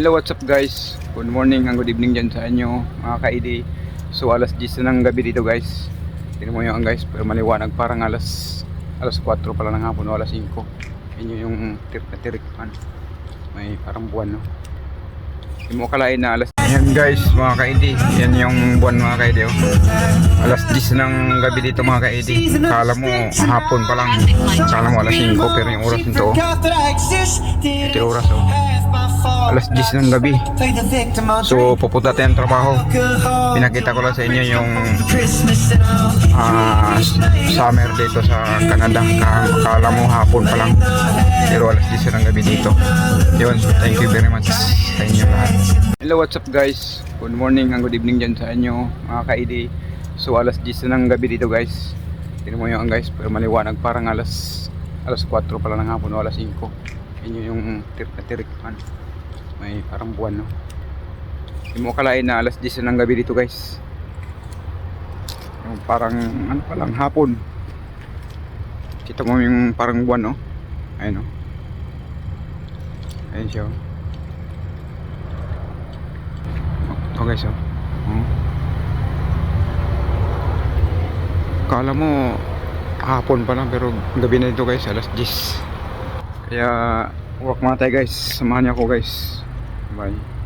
Hello, what's up guys? Good morning and good evening dyan sa inyo mga ka-ID. So alas 10 na ng gabi dito guys. Tingnan mo yun guys, pero maliwanag parang alas alas 4 pala ng hapon o alas 5. Yun yung tirik na tirik man. May parang buwan no. Hindi mo kalain na alas Ayan guys mga ka-ID. Yan yung buwan mga ka-ID oh. Alas 10 ng gabi dito mga ka-ID. Kala mo hapon pa lang. Kala mo alas 5 pero yung oras nito oh. Ito yung oras oh. Alas 10 ng gabi. So pupunta tayong trabaho. Pinakita ko lang sa inyo yung ah, summer dito sa Canada. Ka- Kala mo hapon pa lang. Pero alas 10 ng gabi dito. Yun, thank you very much sa inyo lahat. Hello, what's up guys? Good morning and good evening dyan sa inyo mga ka-ID. So alas 10 ng gabi dito guys. Tingnan mo yun guys, pero maliwanag parang alas alas 4 pala ng hapon o alas 5. Yun yung tirik na tirik man. May parang buwan no. Hindi mo kalain na alas 10 ng gabi dito guys. Yung parang ano pa lang hapon. Kita mo yung parang buwan no. Ayun no. Ayun siya. oh. Oh guys oh. oh. Kala mo hapon pa lang pero gabi na ito guys alas 10. Kaya work muna tayo guys. Samahan niyo ako guys. Bye.